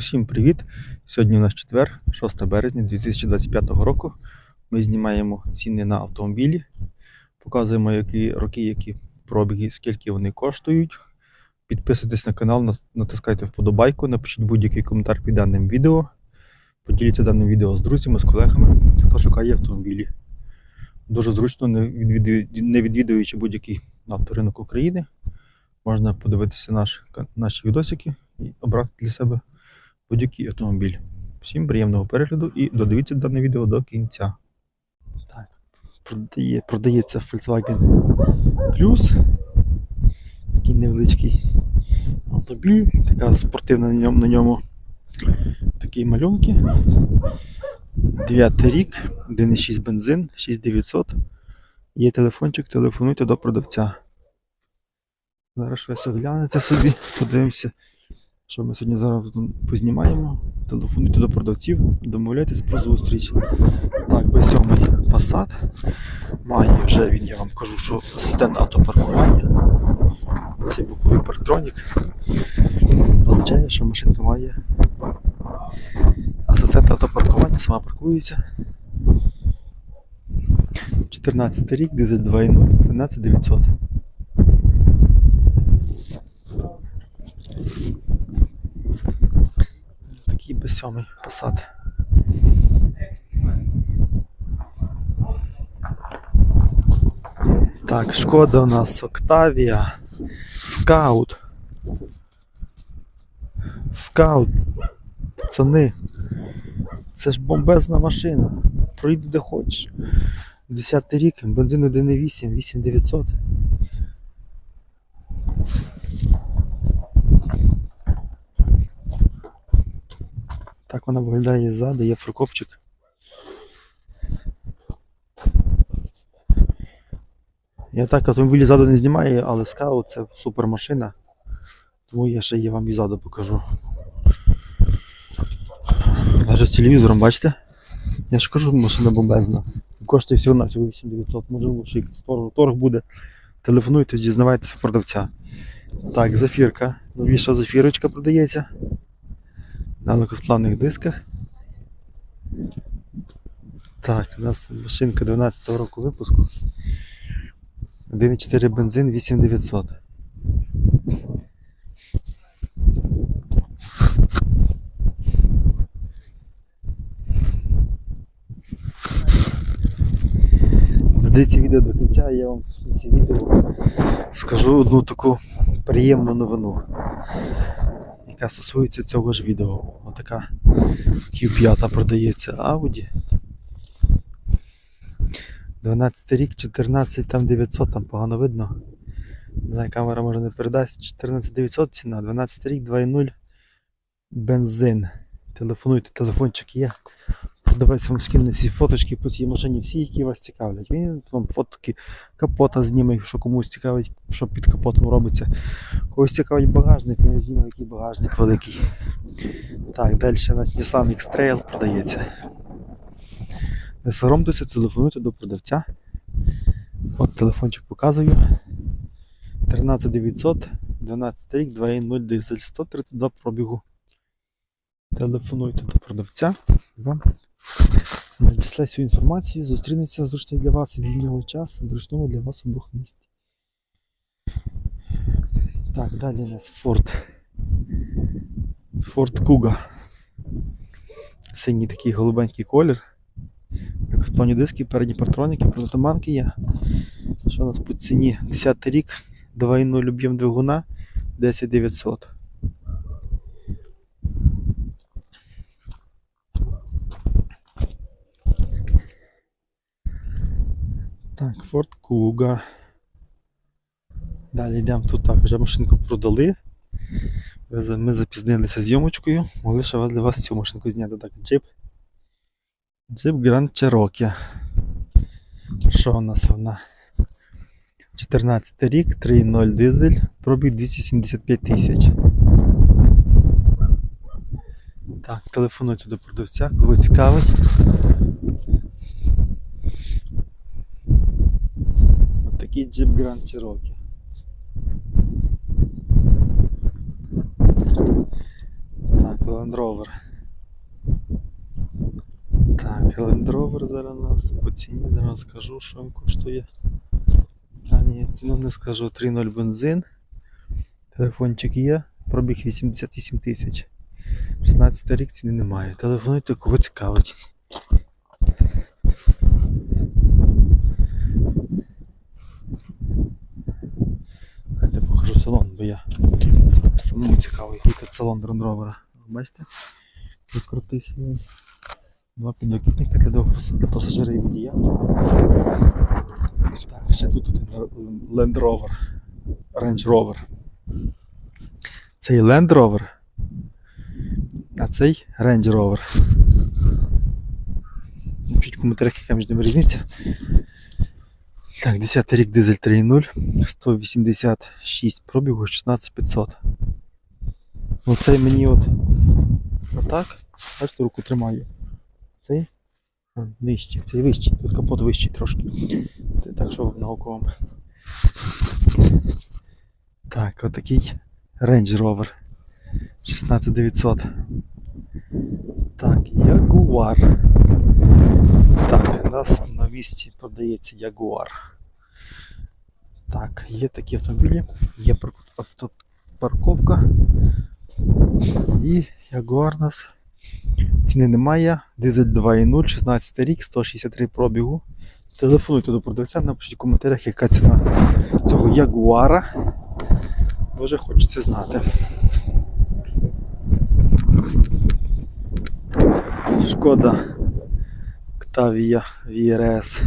Усім привіт! Сьогодні у нас четвер, 6 березня 2025 року. Ми знімаємо ціни на автомобілі, показуємо які роки, які пробіги, скільки вони коштують. Підписуйтесь на канал, натискайте вподобайку, напишіть будь-який коментар під даним відео. Поділіться даним відео з друзями, з колегами, хто шукає автомобілі. Дуже зручно, не відвідуючи, будь-який авторинок України. Можна подивитися наш, наші відосики і обрати для себе будь-який автомобіль. Всім приємного перегляду і додивіться дане відео до кінця. Так, продає, продається Volkswagen Plus. Такий невеличкий автомобіль, така спортивна на ньому, на ньому такі малюнки. 9 рік, 1,6 бензин, 6900. Є телефончик, телефонуйте до продавця. Зараз щось оглянете собі, подивимося. Що ми сьогодні зараз познімаємо? Телефонуйте до продавців, домовляйтесь про зустріч. Так, B7 Passat. Має вже він, я вам кажу, що асистент автопаркування. Цей боковий парктронік. Означає, що машинка має асистент автопаркування, сама паркується. 14 рік, дизель 2.0, 12900. Такий B7 Так, шкода у нас Octavia. Скаут. Скаут. Пацани. Це ж бомбезна машина. Проїду де хочеш. 10 рік, бензин 1.8, 8900. Так вона виглядає ззаду, є фрикопчик. Я так автомобілі ззаду не знімаю, але скаут це супер машина. Тому я ще її вам і ззаду покажу. Навіть з телевізором, бачите? Я ж кажу, машина бомбезна. Коштує всього на всього 8900, можливо, ще торг буде. Телефонуйте, дізнавайтеся продавця. Так, зафірка. Новіша зафірочка продається на легкосплавних дисках. Так, у нас машинка 12-го року випуску. 1,4 бензин 8900. Дивіться відео до кінця, я вам в кінці відео скажу одну таку приємну новину яка стосується цього ж відео. Отака Q5 продається Audi. 12 рік, 14, там 900, там погано видно. Не знаю, камера може не передасть. 14900 ціна, 12 рік, 2.0 бензин. Телефонуйте, телефончик є. Продавець вам скине всі фоточки по цій машині, всі, які вас цікавлять. Він вам фотки капота зніме, що комусь цікавить, що під капотом робиться. Когось цікавить багажник, він зніме, який багажник великий. Так, далі на Nissan X-Trail продається. Не соромтеся, телефонуйте до продавця. От телефончик показую. 13900, 12 рік, 2.0 дизель, 132 пробігу. Телефонуйте до продавця. Вам надіслає всю інформацію, зустрінеться зручний для вас вільного часу, зручному для вас обох місць. Так, далі у нас Ford. Ford Kuga. Синій такий голубенький колір. Екосплавні диски, передні партроніки, прототуманки є. Що у нас по ціні? 10 рік, 2.0 об'єм двигуна, 10900. Так, Ford Kuga. Далі йдемо тут так, вже машинку продали. Ми запізнилися зйомочкою, могли ще для вас цю машинку зняти. Так, джип. Джип Grand Cherokee. Що у нас вона? 14 рік, 3.0 дизель, пробіг 275 тисяч. Так, телефонуйте до продавця, кого цікавить. Отакий джип Grand Cherokee. Так, Land Rover. Так, Land Rover зараз у нас по ціні, зараз скажу, що він коштує. А ні, ціну не скажу. 3.0 бензин. Телефончик є, пробіг 88 тисяч. 16 рік ціни немає. Телефонуйте, кого цікавить. Салон, бо я самому цікаво, який тут салон Rover. Бачите? Викрутився він. Два підлокітника для, дов- для і водія. Так, ще тут один Land Rover. Range Rover. Цей Land Rover. А цей Range Rover. В коментарях, яка між ними різниця. Так, 10 рік дизель 3.0, 186 пробігу, 16500. Оцей мені от отак. Бачите, руку тримаю. Цей нижчий, цей вищий, тут капот вищий трошки. Так що науково вам. Так, отакий Range Rover 16900. Так, Jaguar. Так, у нас на місці продається Jaguar. Так, є такі автомобілі, є автопарковка. І Jaguar у нас ціни немає. Дизель 2.0, 16 рік, 163 пробігу. Телефонуйте до продавця, напишіть в коментарях, яка ціна цього Ягуара. Дуже хочеться знати. Шкода Octavia VRS.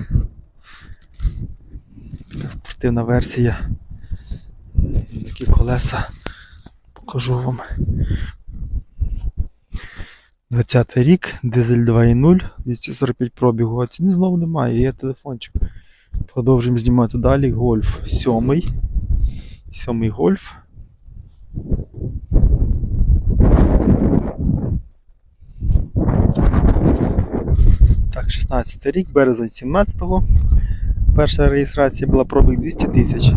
Спортивна версія. Такі колеса покажу вам. 20 рік, дизель 2.0, 245 пробігу, а ціни знову немає, є телефончик. Продовжуємо знімати далі. Гольф 7. 7 гольф. Так, 16 рік, березень 17-го. Перша реєстрація була пробіг 200 тисяч.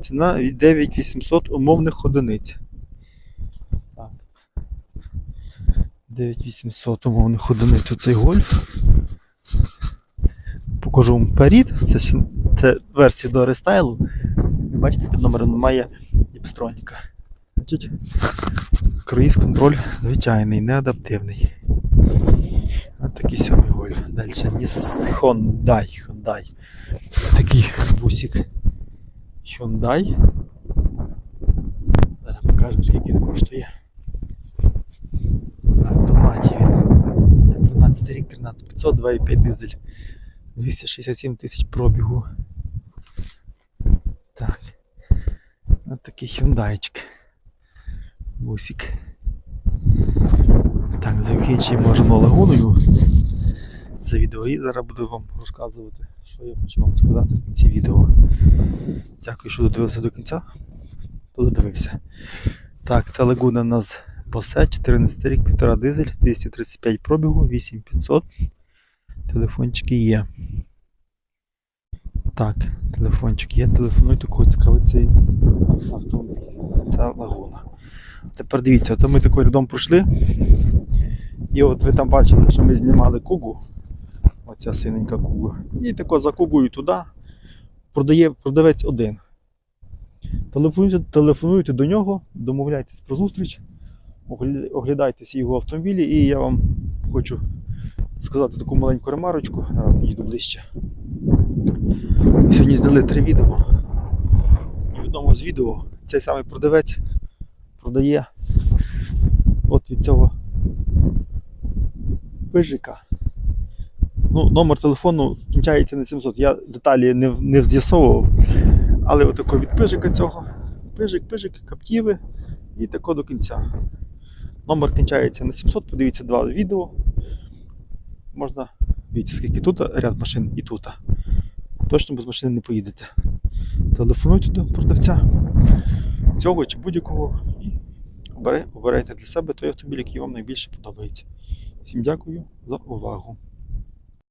Ціна від 9800 умовних одиниць. Так. 9800 умовних одиниць оцей гольф. Покажу вам перід. Це, це версія до рестайлу. Бачите, під номером немає діпстроніка. Круїз контроль звичайний, не адаптивний. Ось такий сьомий гольф. Далі Ніс Hyundai. Hyundai. Такий бусик. Hyundai. Зараз покажемо, скільки він коштує. На автоматі він. 12 рік, 13500, 2,5 дизель. 267 тисяч пробігу. Так. Ось такий Hyundaiчик. Бусик. Так, закінчуємо Лагуною. Це відео і зараз буду вам розказувати, що я хочу вам сказати в кінці відео. Дякую, що додивилися до кінця. Додивився. Так, це лагуна у нас Босе, 14 рік, 1,5 дизель, 235 пробігу, 8500. Телефончики є. Так, телефончик є, телефонуйте, кого цікавить цей автомобіль. Це лагуна. Тепер дивіться, то ми такий рядом пройшли. І от ви там бачили, що ми знімали кугу. Оця синенька куга. І тако за кугою туди продає продавець один. Телефонуйте, телефонуйте до нього, домовляйтесь про зустріч, огля- оглядайтеся його автомобілі, і я вам хочу сказати таку маленьку ремарочку. Підійду ближче. Ми сьогодні зняли три відео. І в одному з відео цей самий продавець продає от від цього пижика. Ну, номер телефону кінчається на 700. Я деталі не, не з'ясовував. Але отако від пижика цього. Пижик, пижик, каптіви і тако до кінця. Номер кінчається на 700, подивіться два відео. Можна, дивіться, скільки тут ряд машин і тут. Точно без машини не поїдете. Телефонуйте до продавця цього чи будь-якого обирайте для себе той автомобіль, який вам найбільше подобається. Всім дякую за увагу.